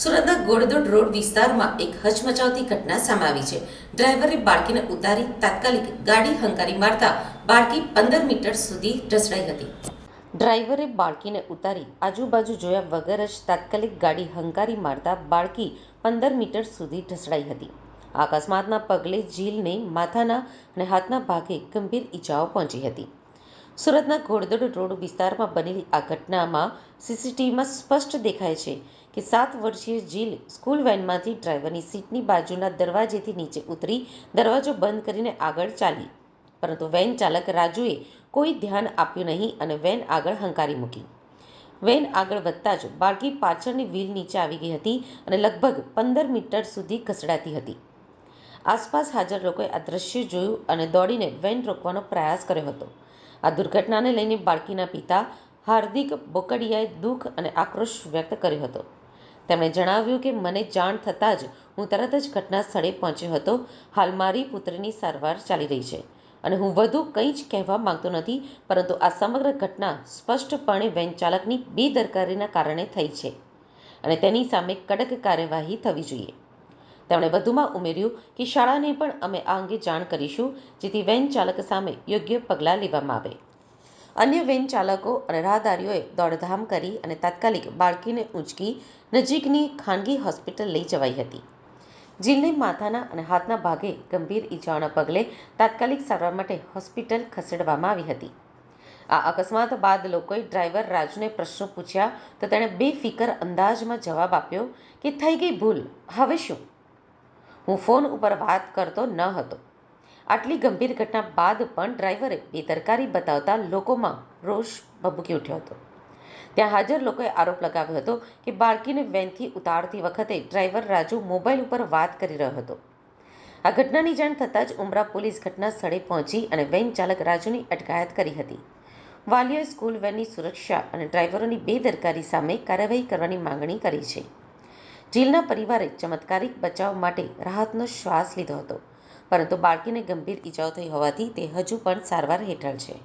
સુરતના ગોળદોડ રોડ વિસ્તારમાં એક હચમચાવતી ઘટના સામે આવી છે. ડ્રાઈવરે બાળકીને ઉતારી તાત્કાલિક ગાડી હંકારી મારતા બાળકી પંદર મીટર સુધી ઢસડાઈ હતી. ડ્રાઈવરે બાળકીને ઉતારી આજુબાજુ જોયા વગર જ તાત્કાલિક ગાડી હંકારી મારતા બાળકી પંદર મીટર સુધી ઢસડાઈ હતી. અકસ્માતના પગલે જીલને માથાના અને હાથના ભાગે ગંભીર ઈજાઓ પહોંચી હતી. સુરતના ઘોડદોડ રોડ વિસ્તારમાં બનેલી આ ઘટનામાં સીસીટીવીમાં સ્પષ્ટ દેખાય છે કે સાત વર્ષીય જીલ સ્કૂલ વેનમાંથી ડ્રાઈવરની સીટની બાજુના દરવાજેથી નીચે ઉતરી દરવાજો બંધ કરીને આગળ ચાલી. પરંતુ વેન ચાલક રાજુએ કોઈ ધ્યાન આપ્યું નહીં અને વેન આગળ હંકારી મૂકી. વેન આગળ વધતા જ બાળકી પાછળની વ્હીલ નીચે આવી ગઈ હતી અને લગભગ પંદર મીટર સુધી ઘસડાતી હતી. આસપાસ હાજર લોકોએ આ દ્રશ્ય જોયું અને દોડીને વેન રોકવાનો પ્રયાસ કર્યો હતો. આ દુર્ઘટનાને લઈને બાળકીના પિતા હાર્દિક બોકડિયાએ દુઃખ અને આક્રોશ વ્યક્ત કર્યો હતો. તેમણે જણાવ્યું કે, મને જાણ થતાં જ હું તરત જ ઘટના સ્થળે પહોંચ્યો હતો. હાલ મારી પુત્રીની સારવાર ચાલી રહી છે અને હું વધુ કંઈ જ કહેવા માંગતો નથી, પરંતુ આ સમગ્ર ઘટના સ્પષ્ટપણે વેન ચાલકની બેદરકારીના કારણે થઈ છે અને તેની સામે કડક કાર્યવાહી થવી જોઈએ. તેમણે વધુમાં ઉમેર્યું કે શાળાને પણ અમે આ અંગે જાણ કરીશું, જેથી વેન ચાલક સામે યોગ્ય પગલાં લેવામાં આવે. અન્ય વેન ચાલકો અને રાહદારીઓએ દોડધામ કરી અને તાત્કાલિક બાળકીને ઊંચકી નજીકની ખાનગી હોસ્પિટલ લઈ જવાઈ હતી. જીલને માથાના અને હાથના ભાગે ગંભીર ઈજાઓના પગલે તાત્કાલિક સારવાર માટે હોસ્પિટલ ખસેડવામાં આવી હતી. આ અકસ્માત બાદ લોકોએ ડ્રાઈવર રાજુને પ્રશ્નો પૂછ્યા તો તેણે બેફિકર અંદાજમાં જવાબ આપ્યો કે થઈ ગઈ ભૂલ, હવે શું? હું ફોન ઉપર વાત કરતો ન હતો. આટલી ગંભીર ઘટના બાદ પણ ડ્રાઈવરે બેદરકારી બતાવતા લોકોમાં રોષ ભભૂકી ઉઠ્યો હતો. ત્યાં હાજર લોકોએ આરોપ લગાવ્યો હતો કે બાળકીને વેનથી ઉતારતી વખતે ડ્રાઈવર રાજુ મોબાઈલ ઉપર વાત કરી રહ્યો હતો. આ ઘટનાની જાણ થતાં જ ઉમરા પોલીસ ઘટના સ્થળે પહોંચી અને વેન ચાલક રાજુની અટકાયત કરી હતી. વાલીઓએ સ્કૂલ વેનની સુરક્ષા અને ડ્રાઈવરોની બેદરકારી સામે કાર્યવાહી કરવાની માંગણી કરી છે. જીલના પરિવારે ચમત્કારિક બચાવ માટે રાહતનો શ્વાસ લીધો હતો. પરંતુ બાળકીને ગંભીર ઈજાઓ થઈ હોવાથી તે હજુ પણ સારવાર હેઠળ છે.